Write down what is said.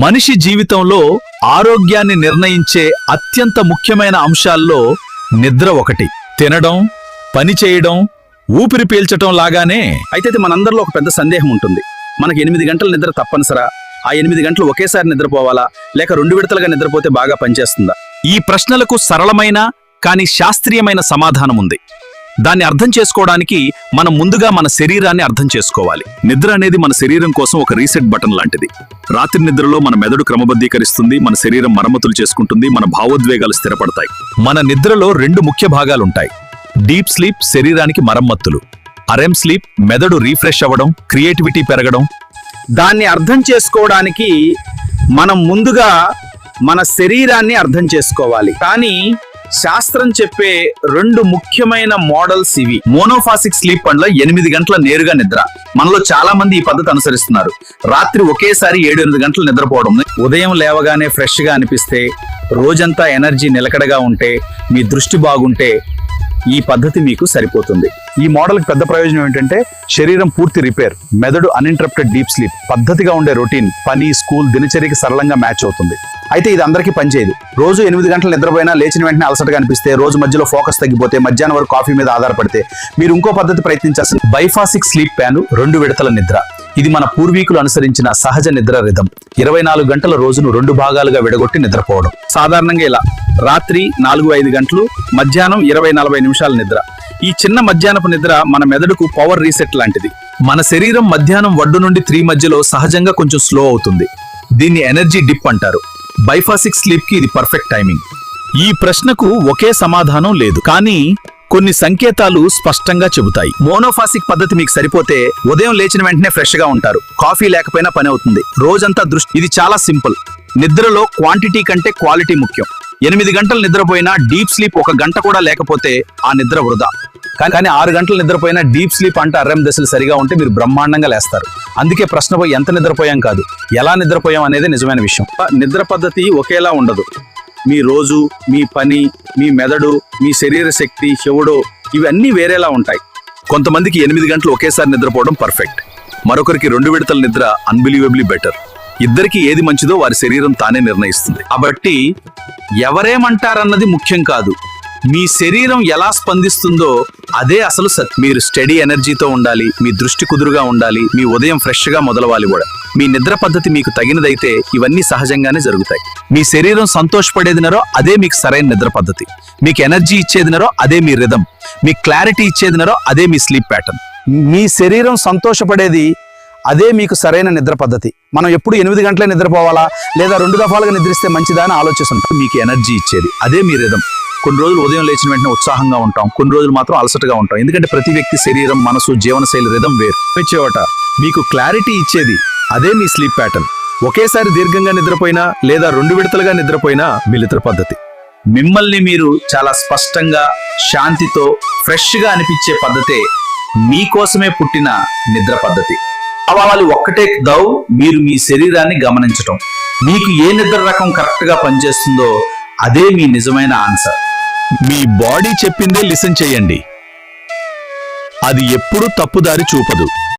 మనిషి జీవితంలో ఆరోగ్యాన్ని నిర్ణయించే అత్యంత ముఖ్యమైన అంశాల్లో నిద్ర ఒకటి. తినడం పని చేయడం ఊపిరి పీల్చటం లాగానే అయితే మనందరిలో ఒక పెద్ద సందేహం ఉంటుంది. మనకి ఎనిమిది గంటల నిద్ర తప్పనిసరా? ఆ ఎనిమిది గంటలు ఒకేసారి నిద్రపోవాలా? లేక రెండు విడతలుగా నిద్రపోతే బాగా పనిచేస్తుందా? ఈ ప్రశ్నలకు సరళమైన కానీ శాస్త్రీయమైన సమాధానం ఉంది దాన్ని అర్థం చేసుకోవడానికి మనం ముందుగా మన శరీరాన్ని అర్థం చేసుకోవాలి. నిద్ర అనేది మన శరీరం కోసం ఒక రీసెట్ బటన్ లాంటిది. రాత్రి నిద్రలో మన మెదడు క్రమబద్ధీకరిస్తుంది మన శరీరం మరమ్మతులు చేసుకుంటుంది మన భావోద్వేగాలు స్థిరపడతాయి. మన నిద్రలో రెండు ముఖ్య భాగాలుంటాయి. డీప్ స్లీప్ శరీరానికి మరమ్మత్తులు. అరెమ్ స్లీప్ మెదడు రీఫ్రెష్ అవ్వడం క్రియేటివిటీ పెరగడం. దాన్ని అర్థం చేసుకోవడానికి మనం ముందుగా మన శరీరాన్ని అర్థం చేసుకోవాలి. కానీ శాస్త్రం చెప్పే రెండు ముఖ్యమైన మోడల్స్ ఇవి. మోనోఫాసిక్ స్లీప్ పండ్ల ఎనిమిది గంటల నేరుగా నిద్ర. మనలో చాలా మంది ఈ పద్ధతి అనుసరిస్తున్నారు. రాత్రి ఒకేసారి ఏడు ఎనిమిది గంటలు నిద్రపోవడం. ఉదయం లేవగానే ఫ్రెష్గా అనిపిస్తే రోజంతా ఎనర్జీ నిలకడగా ఉంటే మీ దృష్టి బాగుంటే ఈ పద్ధతి మీకు సరిపోతుంది. ఈ మోడల్కి పెద్ద ప్రయోజనం ఏంటంటే శరీరం పూర్తి రిపేర్ మెదడు అన్ఇంటరప్టెడ్ డీప్ స్లీప్ పద్ధతిగా ఉండే రొటీన్ పని స్కూల్ దినచర్యకి సరళంగా మ్యాచ్ అవుతుంది. అయితే ఇది అందరికీ పనిచేయదు. రోజు ఎనిమిది గంటలు నిద్రపోయినా లేచిన వెంటనే అలసటగా అనిపిస్తే రోజు మధ్యలో ఫోకస్ తగ్గిపోతే మధ్యాహ్నం వరకు కాఫీ మీద ఆధారపడితే మీరు ఇంకో పద్ధతి ప్రయత్నించాల్సిన బైఫాసిక్ స్లీప్ ప్యాన్ రెండు విడతల నిద్ర. ఇది మన పూర్వీకులు అనుసరించిన సహజ నిద్ర రిధం. ఇరవై నాలుగు గంటల రోజును రెండు భాగాలుగా విడగొట్టి నిద్రపోవడం. సాధారణంగా ఇలా రాత్రి నాలుగు ఐదు గంటలు మధ్యాహ్నం ఇరవై నలభై నిమిషాల నిద్ర. ఈ చిన్న మధ్యాహ్నపు నిద్ర మన మెదడుకు పవర్ రీసెట్ లాంటిది. మన శరీరం మధ్యాహ్నం వడ్డు నుండి త్రీ మధ్యలో సహజంగా కొంచెం స్లో అవుతుంది. దీన్ని ఎనర్జీ డిప్ అంటారు. బైఫాసిక్ స్లీప్కి ఇది పర్ఫెక్ట్ టైమింగ్ ఈ ప్రశ్నకు ఒకే సమాధానం లేదు. కానీ కొన్ని సంకేతాలు స్పష్టంగా చెబుతాయి. మోనోఫాసిక్ పద్ధతి మీకు సరిపోతే ఉదయం లేచిన వెంటనే ఫ్రెష్గా ఉంటారు. కాఫీ లేకపోయినా పని అవుతుంది. రోజంతా దృష్టి ఇది చాలా సింపుల్ నిద్రలో క్వాంటిటీ కంటే క్వాలిటీ ముఖ్యం. ఎనిమిది గంటలు నిద్రపోయినా డీప్ స్లీప్ ఒక గంట కూడా లేకపోతే ఆ నిద్ర వృధా. కానీ కానీ ఆరు గంటలు నిద్రపోయినా డీప్ స్లీప్ అంటే అర్రం దశలు సరిగా ఉంటే మీరు బ్రహ్మాండంగా లేస్తారు. అందుకే ప్రశ్న పోయి ఎంత నిద్రపోయాం కాదు ఎలా నిద్రపోయాం అనేది నిజమైన విషయం. నిద్ర పద్ధతి ఒకేలా ఉండదు. మీ రోజు మీ పని మీ మెదడు మీ శరీర శక్తి చెవుడు ఇవన్నీ వేరేలా ఉంటాయి. కొంతమందికి ఎనిమిది గంటలు ఒకేసారి నిద్రపోవడం పర్ఫెక్ట్. మరొకరికి రెండు విడతల నిద్ర అన్బిలీవబ్లీ బెటర్ ఇద్దరికి ఏది మంచిదో వారి శరీరం తానే నిర్ణయిస్తుంది. కాబట్టి ఎవరేమంటారన్నది ముఖ్యం కాదు. మీ శరీరం ఎలా స్పందిస్తుందో అదే అసలు సత్ మీరు స్టడీ ఎనర్జీతో ఉండాలి మీ దృష్టి కుదురుగా ఉండాలి మీ ఉదయం ఫ్రెష్గా మొదలవాలి కూడా. మీ నిద్ర పద్ధతి మీకు తగినదైతే ఇవన్నీ సహజంగానే జరుగుతాయి. మీ శరీరం సంతోషపడేదినరో అదే మీకు సరైన నిద్ర పద్ధతి. మీకు ఎనర్జీ ఇచ్చేదినరో అదే మీ రిధం. మీ క్లారిటీ ఇచ్చేదినరో అదే మీ స్లీప్ ప్యాటర్న్. మీ శరీరం సంతోషపడేది అదే మీకు సరైన నిద్ర పద్ధతి. మనం ఎప్పుడు ఎనిమిది గంటలే నిద్రపోవాలా? లేదా రెండు దఫాలుగా నిద్రిస్తే మంచిదా అని ఆలోచిస్తుంటాం మీకు ఎనర్జీ ఇచ్చేది. అదే మీ రిధం కొన్ని రోజులు ఉదయం లేచిన వెంటనే ఉత్సాహంగా ఉంటాం. కొన్ని రోజులు మాత్రం అలసటగా ఉంటాం. ఎందుకంటే ప్రతి వ్యక్తి శరీరం మనసు జీవనశైలి రిధం వేరు. ఇచ్చేవట మీకు క్లారిటీ ఇచ్చేది అదే మీ స్లీప్ ప్యాటర్న్ ఒకేసారి దీర్ఘంగా నిద్రపోయినా లేదా రెండు విడతలుగా నిద్రపోయినా మీ నిద్ర పద్ధతి. మిమ్మల్ని మీరు చాలా స్పష్టంగా శాంతితో ఫ్రెష్గా అనిపించే పద్ధతే మీకోసమే పుట్టిన నిద్ర పద్ధతి. కావాలి ఒక్కటే దౌ మీరు మీ శరీరాన్ని గమనించటం. మీకు ఏ నిద్ర రకం కరెక్ట్గా పనిచేస్తుందో అదే మీ నిజమైన ఆన్సర్ మీ బాడీ చెప్పిందే లిసన్ చేయండి. అది ఎప్పుడూ తప్పుదారి చూపదు.